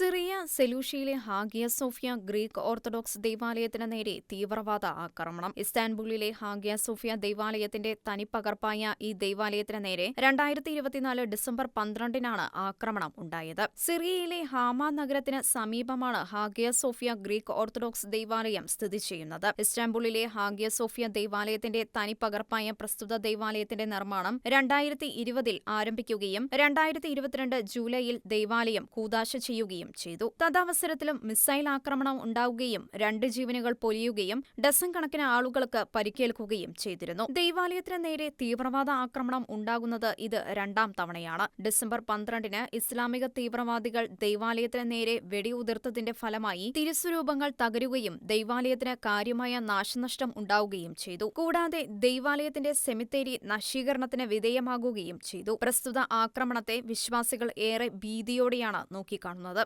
Syria സെലൂഷ്യയിലെ Hagia Sophia Greek Orthodox ദേവാലയത്തിന് നേരെ തീവ്രവാദ ആക്രമണം. ഇസ്താൻബുളിലെ ഹാഗിയ സോഫിയ ദേവാലയത്തിന്റെ തനിപ്പകർപ്പായ ഈ ദേവാലയത്തിന് നേരെ രണ്ടായിരത്തി ഇരുപത്തിനാല് ഡിസംബർ പന്ത്രണ്ടിനാണ് ആക്രമണം ഉണ്ടായത്. സിറിയയിലെ ഹാമ നഗരത്തിന് സമീപമാണ് ഹാഗിയ സോഫിയ ഗ്രീക്ക് ഓർത്തഡോക്സ് ദേവാലയം സ്ഥിതി ചെയ്യുന്നത്. ഇസ്താൻബുളിലെ ഹാഗിയ സോഫിയ ദേവാലയത്തിന്റെ തനിപ്പകർപ്പായ പ്രസ്തുത ദേവാലയത്തിന്റെ നിർമ്മാണം രണ്ടായിരത്തി ഇരുപതിൽ ആരംഭിക്കുകയും രണ്ടായിരത്തി ഇരുപത്തിരണ്ട് ജൂലൈയിൽ ദേവാലയം കൂതാശ ചെയ്യുകയും ചെയ്തു. തഥാവസരത്തിലും മിസൈൽ ആക്രമണം ഉണ്ടാവുകയും രണ്ട് ജീവനുകൾ പൊലിയുകയും ഡസൻ കണക്കിന് ആളുകൾക്ക് പരിക്കേൽക്കുകയും ചെയ്തിരുന്നു. ദൈവാലയത്തിന് നേരെ തീവ്രവാദ ആക്രമണം ഉണ്ടാകുന്നത് ഇത് രണ്ടാം തവണയാണ്. ഡിസംബർ പന്ത്രണ്ടിന് ഇസ്ലാമിക തീവ്രവാദികൾ ദൈവാലയത്തിന് നേരെ വെടിയുതിർത്തതിന്റെ ഫലമായി തിരുസ്വരൂപങ്ങൾ തകരുകയും ദൈവാലയത്തിന് കാര്യമായ നാശനഷ്ടം ഉണ്ടാവുകയും ചെയ്തു. കൂടാതെ ദൈവാലയത്തിന്റെ സെമിത്തേരി നശീകരണത്തിന് വിധേയമാകുകയും ചെയ്തു. പ്രസ്തുത ആക്രമണത്തെ വിശ്വാസികൾ ഏറെ ഭീതിയോടെയാണ് നോക്കിക്കാണുന്നത്.